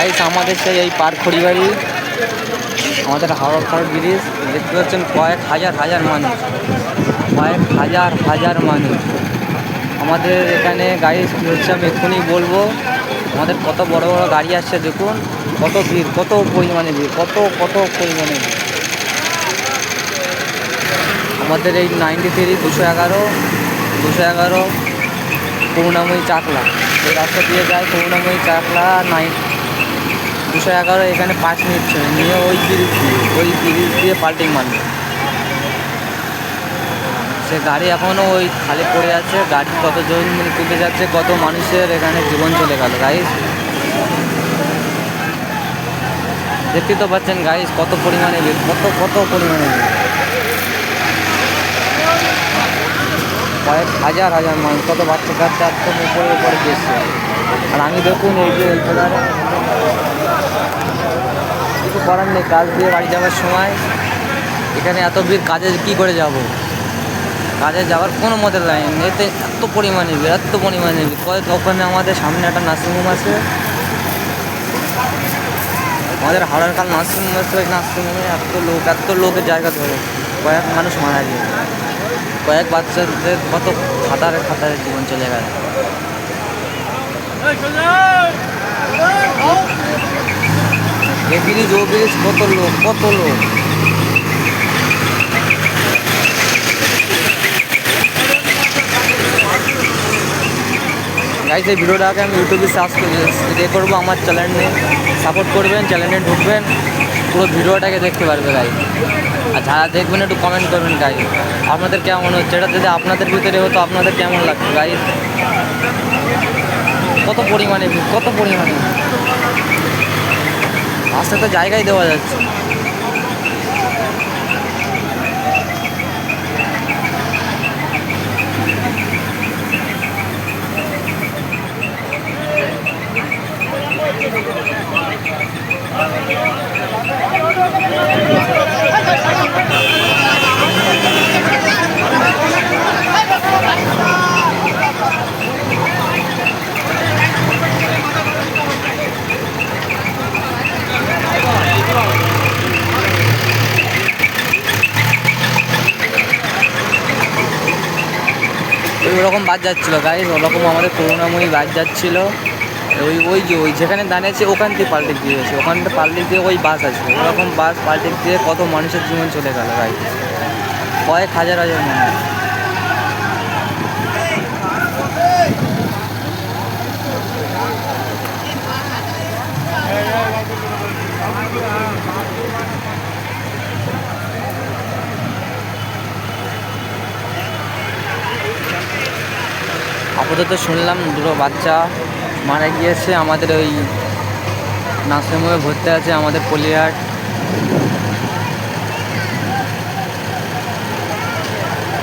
Guys আমাদের সেই এই পার্ক খড়িবাড়ি আমাদের হাওড়া পাড় ব্রিজ, দেখতে পাচ্ছেন কয়েক হাজার হাজার মানুষ। কয়েক হাজার হাজার মানুষ। আমাদের এখানে গাড়ি হচ্ছে আমি এক্ষুনি বলব, আমাদের কত বড় বড় গাড়ি আসছে দেখুন, কত ভিড়, কত পরিমাণে ভিড়, কত কত পরিমাণে আমাদের এই নাইনটি থ্রি দুশো এগারো দুশো এগারো, করুণাময়ী চাকলা। এই রাস্তা দিয়ে যায় করুণাময়ী চাকলা নাইন দুশো এগারো এখানে পাঁচ মিনিট ছিল। নিয়ে ওই তিরিশ দিয়ে ওই ব্রিজ দিয়ে পাল্টিং মারবে সে গাড়ি এখনও ওই খালি পড়ে আছে, গাড়ি কতজন মানে তুলে যাচ্ছে, কত মানুষের এখানে জীবন চলে গেল গাইস দেখতে তো পাচ্ছেন গাইস কত পরিমাণে কত কত পরিমাণে কয়েক হাজার হাজার মানুষ, কত বাচ্চা কাচ্চা, একদম উপরে উপরে গেছে। আর আমি দেখুন এই যে এই করার নেই কাজ দিয়ে বাড়ি যাওয়ার সময় এখানে এত ভিড় কাজে কী করে যাব কাজে যাওয়ার কোনো মতে লাইন এতে এত পরিমাণে ভিড় এত পরিমাণে ভিড় ওখানে আমাদের সামনে একটা নার্সিংহোম আছে আমাদের হাওড়ার কাল নার্সিংহোম আছে ওই নার্সিংহোমে এত লোক এত লোকের জায়গা ধরে কয়েক মানুষ মারা গিয়েছে কয়েক বাচ্চাদের কত খাতারে খাতারে জীবন চলে গেল এ ব্রিজ ও ব্রিজ কত লোক কত লোক? গাইস এই ভিডিওটাকে আমি ইউটিউবে সার্চ ইয়ে করব আমার চ্যানেলে সাপোর্ট করবেন চ্যানেলে ঢুকবেন। পুরো ভিডিওটাকে দেখতে পারবে গাই আর যারা দেখবেন, একটু কমেন্ট করবেন গাই আপনাদের কেমন হচ্ছে? এটা যদি আপনাদের ভিতরে হতো, আপনাদের কেমন লাগতো গাই কত পরিমাণে কত পরিমাণে? ভিড়। রাস্তায় তো জায়গায় দেওয়া যাচ্ছে ওই ওরকম বাস যাচ্ছিল গাইজ ওরকম আমাদের করুণাময়ী বাস যাচ্ছিল। ওই ওই যে, ওই যেখানে দাঁড়িয়েছে, ওখান থেকে পাল্টে দিয়েছে ওখানটা পাল্টে দিয়ে ওই বাস আছে। ওরকম বাস পাল্টে দিয়ে কত মানুষের জীবন চলে গেল গাইজ কয়েক হাজার হাজার মানুষ। আপাতত শুনলাম, দুটো বাচ্চা মারা গিয়েছে। আমাদের ওই নার্সিংহোমে ভর্তি আছে আমাদের পলিহাট।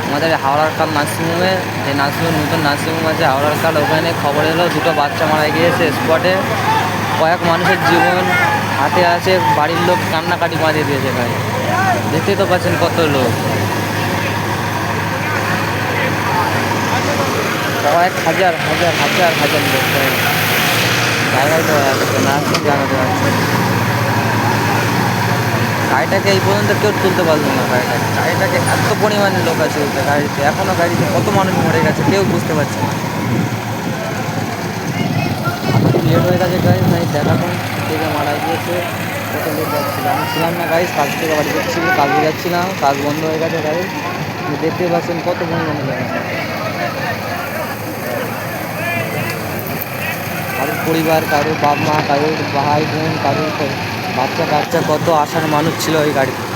আমাদের হাওড়ার কাল নার্সিংহোমে, যে নার্সিংহোম, নতুন নার্সিংহোম আছে, হাওড়ার কাল ওখানে খবর এলো, দুটো বাচ্চা মারা গিয়েছে স্পটে কয়েক মানুষের জীবন হাতে আছে, বাড়ির লোক কান্নাকাটি বাঁধিয়ে দিয়েছে ভাই দেখতেই তো পাচ্ছেন কত লোক। কয়েক হাজার হাজার হাজার হাজার লোক জায়গায় তো গাড়িটাকে এই পর্যন্ত কেউ তুলতে পারল না গাড়িটাকে গাড়িটাকে এত পরিমাণে লোক আছে গাড়িতে। এখনও গাড়িতে কত মানুষ মরে গেছে কেউ বুঝতে পারছে না। লেট হয়ে গেছে গাড়ি তাই দেখাতাম থেকে মারা গিয়েছে, কত লোক যাচ্ছিল আমি ছিলাম না গাড়ি কাজ থেকে বাড়ি যাচ্ছিল কাজে যাচ্ছিলাম, কাজ বন্ধ হয়ে গেছে গাড়ি দেখতে পাচ্ছেন কত পরিমাণে লোক আছে। কারোর পরিবার কারোর বাপ মা কারোর ভাই বোন কারোর বাচ্চা কাচ্চা কত আশার মানুষ ছিল ওই গাড়িতে।